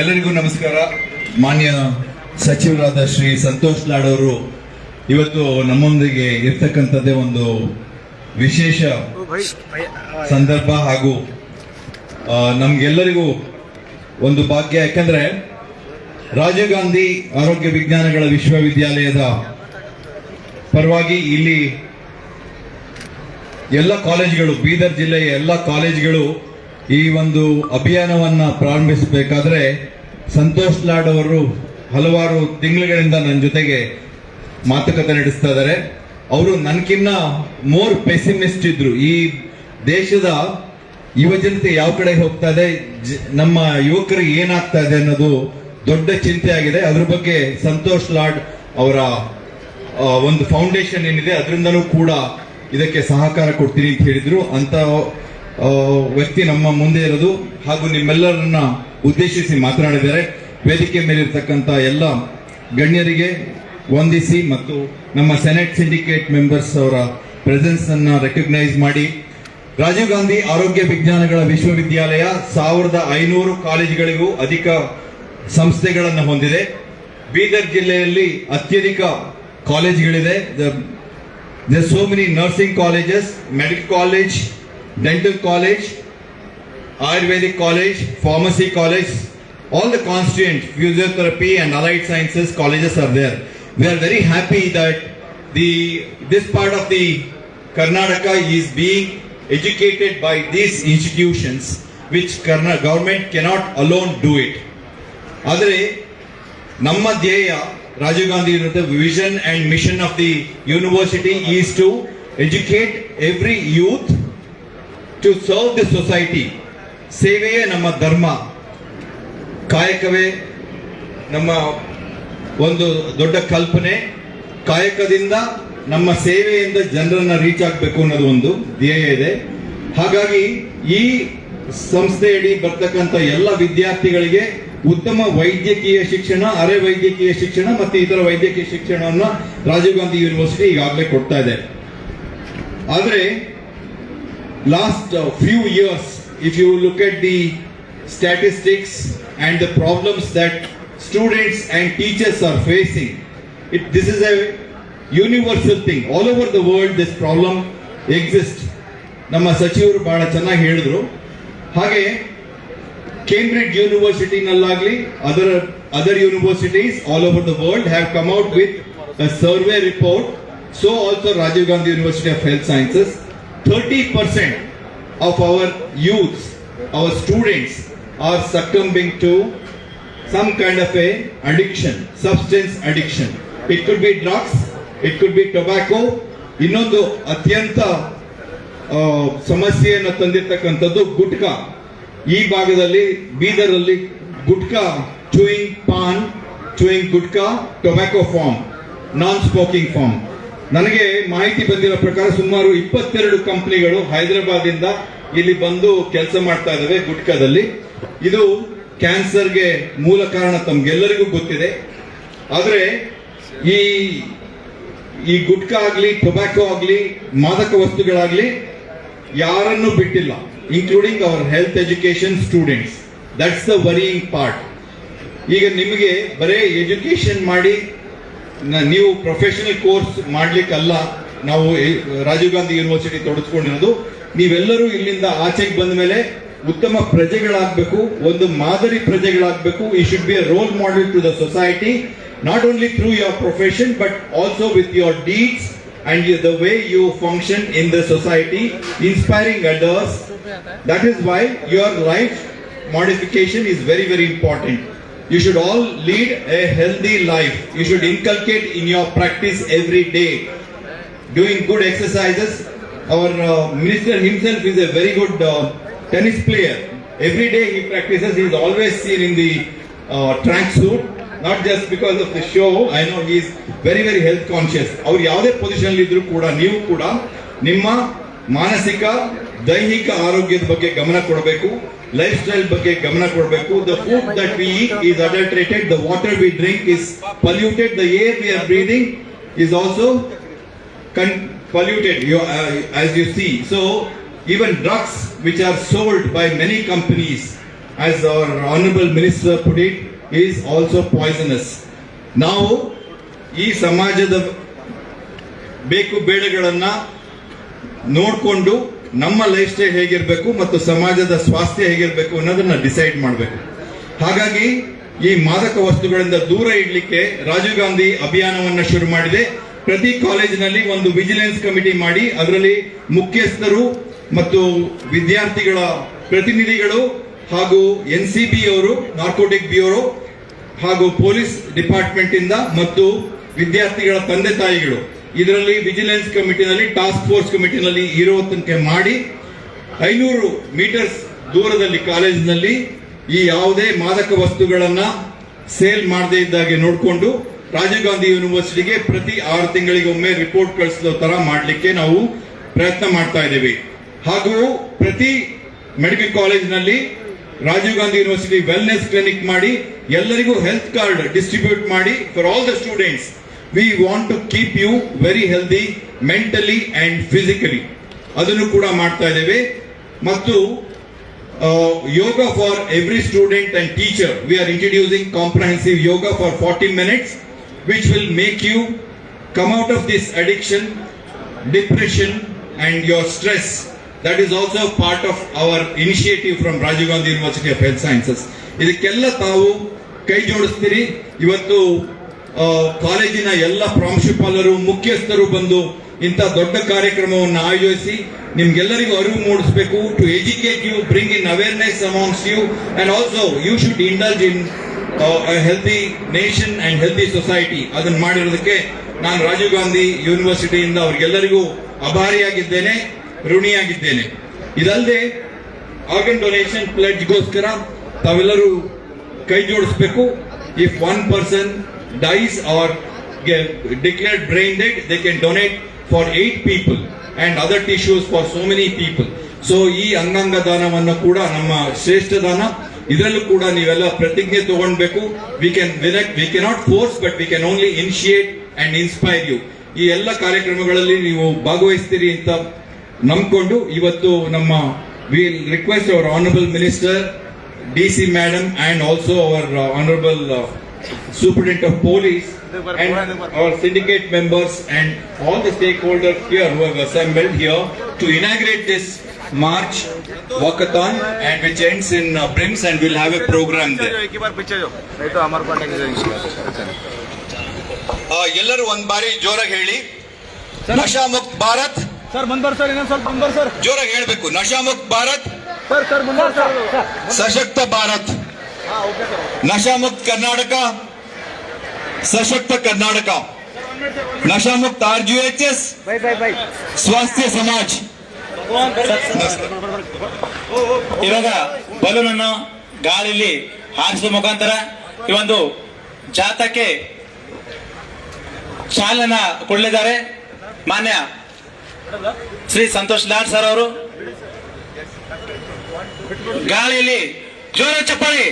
ಎಲ್ಲರಿಗೂ ನಮಸ್ಕಾರ. ಮಾನ್ಯ ಸಚಿವರಾದ ಶ್ರೀ ಸಂತೋಷ್ ಲಾಡ್ ಅವರು, ಇವತ್ತು ನಮ್ಮೊಂದಿಗೆ ಇರ್ತಕ್ಕಂಥದ್ದೇ ಒಂದು ವಿಶೇಷ ಸಂದರ್ಭ ಹಾಗೂ ನಮ್ಗೆಲ್ಲರಿಗೂ ಒಂದು ಭಾಗ್ಯ. ಯಾಕಂದ್ರೆ ರಾಜೀವ್ ಗಾಂಧಿ ಆರೋಗ್ಯ ವಿಜ್ಞಾನಗಳ ವಿಶ್ವವಿದ್ಯಾಲಯದ ಪರವಾಗಿ ಇಲ್ಲಿ ಎಲ್ಲ ಕಾಲೇಜ್ಗಳು, ಬೀದರ್ ಜಿಲ್ಲೆಯ ಎಲ್ಲ ಕಾಲೇಜುಗಳು ಈ ಒಂದು ಅಭಿಯಾನವನ್ನ ಪ್ರಾರಂಭಿಸಬೇಕಾದ್ರೆ ಸಂತೋಷ್ ಲಾಡ್ ಅವರು ಹಲವಾರು ತಿಂಗಳುಗಳಿಂದ ನನ್ನ ಜೊತೆಗೆ ಮಾತುಕತೆ ನಡೆಸ್ತಾ ಇದ್ದಾರೆ. ಅವರು ನನಗಿನ್ನ ಮೋರ್ ಪೆಸಿಮಿಸ್ಟ್ ಇದ್ರು. ಈ ದೇಶದ ಯುವಜನತೆ ಯಾವ ಕಡೆ ಹೋಗ್ತಾ ಇದೆ ನಮ್ಮ ಯುವಕರಿಗೆ ಏನಾಗ್ತಾ ಇದೆ ಅನ್ನೋದು ದೊಡ್ಡ ಚಿಂತೆ ಆಗಿದೆ. ಅದ್ರ ಬಗ್ಗೆ ಸಂತೋಷ್ ಲಾಡ್ ಅವರ ಒಂದು ಫೌಂಡೇಶನ್ ಏನಿದೆ, ಅದರಿಂದಲೂ ಕೂಡ ಇದಕ್ಕೆ ಸಹಕಾರ ಕೊಡ್ತೀನಿ ಅಂತ ಹೇಳಿದ್ರು. ಅಂತ ವ್ಯಕ್ತಿ ನಮ್ಮ ಮುಂದೆ ಇರೋದು ಹಾಗೂ ನಿಮ್ಮೆಲ್ಲರನ್ನ ಉದ್ದೇಶಿಸಿ ಮಾತನಾಡಿದ್ದಾರೆ ವೇದಿಕೆ ಮೇಲಿರ್ತಕ್ಕಂಥ ಎಲ್ಲ ಗಣ್ಯರಿಗೆ ವಂದಿಸಿ ಮತ್ತು ನಮ್ಮ ಸೆನೆಟ್ ಸಿಂಡಿಕೇಟ್ ಮೆಂಬರ್ಸ್ ಅವರ ಪ್ರೆಸೆನ್ಸ್ ಅನ್ನ ರೆಕಗ್ನೈಸ್ ಮಾಡಿ. ರಾಜೀವ್ ಗಾಂಧಿ ಆರೋಗ್ಯ ವಿಜ್ಞಾನಗಳ ವಿಶ್ವವಿದ್ಯಾಲಯ ಸಾವಿರದ ಐನೂರು ಕಾಲೇಜುಗಳಿಗೂ ಅಧಿಕ ಸಂಸ್ಥೆಗಳನ್ನು ಹೊಂದಿದೆ. ಬೀದರ್ ಜಿಲ್ಲೆಯಲ್ಲಿ ಅತ್ಯಧಿಕ ಕಾಲೇಜುಗಳಿದೆ. The so many nursing colleges medical college Dental college Ayurvedic College, Pharmacy College, all the constituent physiotherapy and allied sciences colleges are there. We are very happy that the this part of the Karnataka is being educated by these institutions, which Karna government cannot alone do it. ಆದರೆ ನಮ್ಮ ಧ್ಯೇಯ Rajiv Gandhi vision and mission of the university is to educate every youth To serve the society ಸೇವೆಯೇ ನಮ್ಮ ಧರ್ಮ. ಕಾಯಕವೇ ನಮ್ಮ ಒಂದು ದೊಡ್ಡ ಕಲ್ಪನೆ. ಕಾಯಕದಿಂದ ನಮ್ಮ ಸೇವೆಯಿಂದ ಜನರನ್ನ ರೀಚ್ ಆಗಬೇಕು ಅನ್ನೋದು ಒಂದು ಧ್ಯೇಯ ಇದೆ. ಹಾಗಾಗಿ ಈ ಸಂಸ್ಥೆಯಡಿ ಬರ್ತಕ್ಕಂಥ ಎಲ್ಲ ವಿದ್ಯಾರ್ಥಿಗಳಿಗೆ ಉತ್ತಮ ವೈದ್ಯಕೀಯ ಶಿಕ್ಷಣ, ಅರೆ ವೈದ್ಯಕೀಯ ಶಿಕ್ಷಣ ಮತ್ತು ಇತರ ವೈದ್ಯಕೀಯ ಶಿಕ್ಷಣವನ್ನು ರಾಜೀವ್ ಗಾಂಧಿ ಯೂನಿವರ್ಸಿಟಿ ಈಗಾಗಲೇ ಕೊಡ್ತಾ ಇದೆ. ಆದರೆ last uh, few years, if you look at the statistics and the problems that students and teachers are facing, it, this is a universal thing. All over the world, this problem exists. ನಮ್ಮ ಸಚಿವರು ಬಹಳ ಚೆನ್ನಾಗಿ ಹೇಳಿದ್ರು ಹಾಗೆ Cambridge ಯೂನಿವರ್ಸಿಟಿನಲ್ಲಾಗಲಿ other other universities all over the world have come out with survey report so also Rajiv Gandhi university of health sciences 30% of our youths, our students are succumbing to some kind of a addiction, substance addiction. It could be drugs, it could be tobacco. ಇನ್ನೊಂದು ಅತ್ಯಂತ ಸಮಸ್ಯೆಯನ್ನು ತಂದಿರ್ತಕ್ಕಂಥದ್ದು ಗುಟ್ಕಾ ಈ ಭಾಗದಲ್ಲಿ ಬೀದರಲ್ಲಿ gutka chewing paan chewing gutka tobacco form non smoking form ನನಗೆ ಮಾಹಿತಿ ಬಂದಿರೋ ಪ್ರಕಾರ ಸುಮಾರು ಇಪ್ಪತ್ತೆರಡು ಕಂಪ್ನಿಗಳು ಹೈದರಾಬಾದ್ ಇಂದ ಇಲ್ಲಿ ಬಂದು ಕೆಲಸ ಮಾಡ್ತಾ ಇದ್ದಾವೆ ಗುಟ್ಕಾದಲ್ಲಿ. ಇದು ಕ್ಯಾನ್ಸರ್ಗೆ ಮೂಲ ಕಾರಣ ತಮ್ಗೆಲ್ಲರಿಗೂ ಗೊತ್ತಿದೆ. ಆದರೆ ಈ ಈ ಗುಟ್ಕಾ ಆಗ್ಲಿ, ಟೊಬ್ಯಾಕೋ ಆಗ್ಲಿ, ಮಾದಕ ವಸ್ತುಗಳಾಗ್ಲಿ ಯಾರನ್ನು ಬಿಟ್ಟಿಲ್ಲ including our health education students that's the worrying part ಈಗ ನಿಮಗೆ ಬರೇ ಎಜುಕೇಶನ್ ಮಾಡಿ ನೀವು ಪ್ರೊಫೆಷನಲ್ ಕೋರ್ಸ್ ಮಾಡ್ಲಿಕ್ಕಲ್ಲ, ನಾವು ರಾಜೀವ್ ಗಾಂಧಿ ಯೂನಿವರ್ಸಿಟಿ ತೊಡಸ್ಕೊಂಡಿರೋದು. ನೀವೆಲ್ಲರೂ ಇಲ್ಲಿಂದ ಆಚೆಗೆ ಬಂದ ಮೇಲೆ ಉತ್ತಮ ಪ್ರಜೆಗಳಾಗಬೇಕು, ಒಂದು ಮಾದರಿ ಪ್ರಜೆಗಳಾಗಬೇಕು. ಈ should be a role model to the society not only through your profession but also with your deeds and the way you function in the society inspiring others that is why your life modification is very very important. You should all lead a healthy life you should inculcate in your practice every day doing good exercises our uh, minister himself is a very good uh, tennis player every day he practices he is always seen in the uh, not just because of the show i know he is very very health conscious ಅವ್ರು ಯಾವುದೇ position ಇದ್ರೂ ಕೂಡ ನೀವು ಕೂಡ ನಿಮ್ಮ ಮಾನಸಿಕ ದೈಹಿಕ ಆರೋಗ್ಯದ ಬಗ್ಗೆ ಗಮನ ಕೊಡಬೇಕು ಲೈಫ್ ಸ್ಟೈಲ್ ಬಗ್ಗೆ ಗಮನ ಕೊಡಬೇಕು. The food that we is adulterated the water we drink is polluted the air we are breathing is also con polluted you as you see so even drugs which are sold by many companies as our honourable minister put it is also poisonous ನಾವು ಈ ಸಮಾಜದ ಬೇಕು ಬೇಡಗಳನ್ನ ನೋಡಿಕೊಂಡು ನಮ್ಮ life style ಹೇಗಿರಬೇಕು ಮತ್ತು ಸಮಾಜದ ಸ್ವಾಸ್ಥ್ಯ ಹೇಗಿರಬೇಕು ಅನ್ನೋದನ್ನ ಡಿಸೈಡ್ ಮಾಡಬೇಕು. ಹಾಗಾಗಿ ಈ ಮಾದಕ ವಸ್ತುಗಳಿಂದ ದೂರ ಇಡಲಿಕ್ಕೆ ರಾಜೀವ್ ಗಾಂಧಿ ಅಭಿಯಾನವನ್ನ ಶುರು ಮಾಡಿದೆ. ಪ್ರತಿ ಕಾಲೇಜಿನಲ್ಲಿ ಒಂದು ವಿಜಿಲೆನ್ಸ್ ಕಮಿಟಿ ಮಾಡಿ, ಅದರಲ್ಲಿ ಮುಖ್ಯಸ್ಥರು ಮತ್ತು ವಿದ್ಯಾರ್ಥಿಗಳ ಪ್ರತಿನಿಧಿಗಳು ಹಾಗೂ ಎನ್ ಸಿ ಬಿ ಅವರು ನಾರ್ಕೋಟಿಕ್ ಬ್ಯೂರೋ ಹಾಗೂ ಪೊಲೀಸ್ ಡಿಪಾರ್ಟ್ಮೆಂಟ್ ಇಂದ ಮತ್ತು ವಿದ್ಯಾರ್ಥಿಗಳ ತಂದೆ ತಾಯಿಗಳು. ಇದರಲ್ಲಿ ವಿಜಿಲೆನ್ಸ್ ಕಮಿಟಿನಲ್ಲಿ, ಟಾಸ್ಕ್ ಫೋರ್ಸ್ ಕಮಿಟಿನಲ್ಲಿ ಇರೋ ತನಕ ಮಾಡಿ, ಐನೂರು ಮೀಟರ್ಸ್ ದೂರದಲ್ಲಿ ಕಾಲೇಜಿನಲ್ಲಿ ಈ ಯಾವುದೇ ಮಾದಕ ವಸ್ತುಗಳನ್ನ ಸೇಲ್ ಮಾಡದೇ ಇದ್ದಾಗೆ ನೋಡಿಕೊಂಡು ರಾಜೀವ್ ಗಾಂಧಿ ಯೂನಿವರ್ಸಿಟಿಗೆ ಪ್ರತಿ ಆರು ತಿಂಗಳಿಗೊಮ್ಮೆ ರಿಪೋರ್ಟ್ ಕಳಿಸೋ ತರ ಮಾಡಲಿಕ್ಕೆ ನಾವು ಪ್ರಯತ್ನ ಮಾಡ್ತಾ ಇದ್ದೀವಿ. ಹಾಗೂ ಪ್ರತಿ ಮೆಡಿಕಲ್ ಕಾಲೇಜಿನಲ್ಲಿ Rajiv Gandhi university wellness clinic ಮಾಡಿ ಎಲ್ಲರಿಗೂ ಹೆಲ್ತ್ ಕಾರ್ಡ್ ಡಿಸ್ಟ್ರಿಬ್ಯೂಟ್ ಮಾಡಿ for all the students we want to keep you very healthy mentally and physically ಅದನ್ನು ಕೂಡ ಮಾಡ್ತಾ ಇದ್ದೇವೆ. ಮತ್ತು yoga for every student and teacher we are introducing comprehensive yoga for forty minutes which will make you come out of this addiction depression and your stress that is also part of our initiative from Rajiv Gandhi university of health sciences ಇದಕ್ಕೆಲ್ಲ ತಾವು ಕೈ ಜೋಡಿಸ್ತೀರಿ. ಇವತ್ತು ಕಾಲೇಜಿನ ಎಲ್ಲ ಪ್ರಾಂಶುಪಾಲರು, ಮುಖ್ಯಸ್ಥರು ಬಂದು ಇಂಥ ದೊಡ್ಡ ಕಾರ್ಯಕ್ರಮವನ್ನು ಆಯೋಜಿಸಿ ನಿಮ್ಗೆಲ್ಲರಿಗೂ ಅರಿವು ಮೂಡಿಸಬೇಕು. To educate you bring in awareness amongst you and also you should indulge in healthy nation and healthy society ಅದನ್ನು ಮಾಡಿರೋದಕ್ಕೆ ನಾನು ರಾಜೀವ್ ಗಾಂಧಿ ಯೂನಿವರ್ಸಿಟಿಯಿಂದ ಅವ್ರಿಗೆಲ್ಲರಿಗೂ ಅಭಾರಿಯಾಗಿದ್ದೇನೆ ಋಣಿಯಾಗಿದ್ದೇನೆ. ಇದಲ್ಲದೆ ಆರ್ಗನ್ ಡೊನೇಷನ್ ಪ್ಲೆಡ್ಜ್ಗೋಸ್ಕರ ತಾವೆಲ್ಲರೂ ಕೈ ಜೋಡಿಸಬೇಕು. If one person dies or declared brain dead, they can donate for eight people and other tissues for so many people so ಈ ಅಂಗಾಂಗ ದಾನವನ್ನು ಕೂಡ ನಮ್ಮ ಶ್ರೇಷ್ಠ ದಾನ. ಇದರಲ್ಲೂ ಕೂಡ ನೀವೆಲ್ಲ ಪ್ರತಿಜ್ಞೆ ತಗೊಳ್ಬೇಕು. We can we cannot force but we can only initiate and inspire you ಈ ಎಲ್ಲ ಕಾರ್ಯಕ್ರಮಗಳಲ್ಲಿ ನೀವು ಭಾಗವಹಿಸ್ತೀರಿ ಅಂತ ನಂಬಿಕೊಂಡು ಇವತ್ತು ನಮ್ಮ we request our honourable minister D C madam and also our honourable Superintendent of Police, and our syndicate members and all the stakeholders here who have assembled here to inaugurate this March walkathon and which ends in uh, Brims and we'll have a program there. ಎಲ್ಲರೂ ಒಂದ್ ಬಾರಿ ಜೋರಾಗಿ ಹೇಳಿ ನಶಾ ಮುಕ್ತ Bharat sir ಮುಂದರ್ sir ಇನ್ನೊಂದ್ ಸ್ವಲ್ಪ ಮುಂದರ್ sir ಜೋರಾಗಿ ಹೇಳ್ಬೇಕು ನಶಾ ಮುಕ್ತ ಭಾರತ್ sir ಸರ್ ಮುಂದರ್ ಸರ್ ಸಶಕ್ತ ಭಾರತ್ ಹಾ ಓಕೆ ಸರ್ ನಶಾ ಮುಕ್ತ್ ಕರ್ನಾಟಕ ಸಶಕ್ತ ಕರ್ನಾಟಕ. ನಶಾಮುಕ್ತ ಆರ್ ಜಿ ಎಚ್ ಎಸ್ ಸ್ವಾಸ್ಥ್ಯ ಸಮಾಜ್. ಇವಾಗ ಬಲೂನ್ ಅನ್ನು ಗಾಳಿಲಿ ಹಾರಿಸುವ ಮುಖಾಂತರ ಈ ಒಂದು ಜಾಥಾಕ್ಕೆ ಚಾಲನ ಕೊಡಲಿದ್ದಾರೆ. ಮಾನ್ಯ ಶ್ರೀ ಸಂತೋಷ್ ಲಾಡ್ ಸರ್ ಅವರು. ಗಾಳಿಯಲ್ಲಿ ಜೋರ ಚಪ್ಪಾಳಿ.